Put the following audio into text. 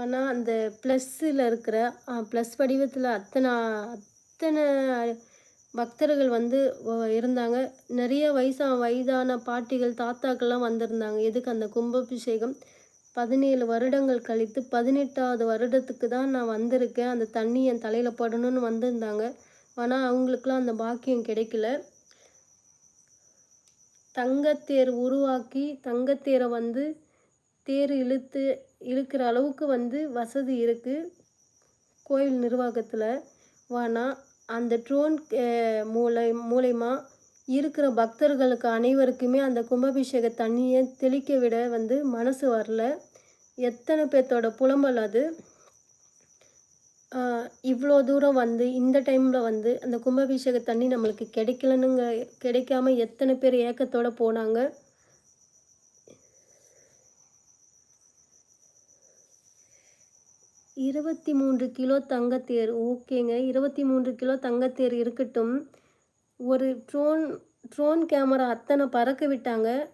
ஆனால் அந்த ப்ளஸ்ஸில் இருக்கிற ப்ளஸ் வடிவத்தில் அத்தனை அத்தனை பக்தர்கள் வந்து இருந்தாங்க. நிறைய வயசா வயதான பாட்டிகள் தாத்தாக்கள்லாம் வந்திருந்தாங்க. எதுக்கு அந்த கும்பாபிஷேகம்? பதினேழு வருடங்கள் கழித்து பதினெட்டாவது வருடத்துக்கு தான் நான் வந்திருக்கேன். அந்த தண்ணி என் தலையில் படணும்னு வந்திருந்தாங்க. ஆனால் அவங்களுக்குலாம் அந்த பாக்கியம் கிடைக்கல. தங்கத்தேர் உருவாக்கி தங்கத்தேரை வந்து தேர் இழுத்து இழுக்கிற அளவுக்கு வந்து வசதி இருக்குது கோயில் நிர்வாகத்தில். ஆனால் அந்த ட்ரோன் மூளை மூலயமா இருக்கிற பக்தர்களுக்கு அனைவருக்குமே அந்த கும்பாபிஷேக தண்ணியை தெளிக்க விட வந்து மனசு வரல. எத்தனை பேர்த்தோட புலம்பல் அது. இவ்வளோ தூரம் வந்து இந்த டைமில் வந்து அந்த கும்பாபிஷேக தண்ணி நம்மளுக்கு கிடைக்கலனுங்க கிடைக்காம எத்தனை பேர் ஏக்கத்தோட போனாங்க. இருபத்தி மூன்று கிலோ தங்கத்தேர். ஓகேங்க. இருபத்தி மூன்று கிலோ தங்கத்தேர் இருக்கட்டும். ஒரு ட்ரோன் ட்ரோன் கேமரா அத்தனை பறக்க விட்டாங்க.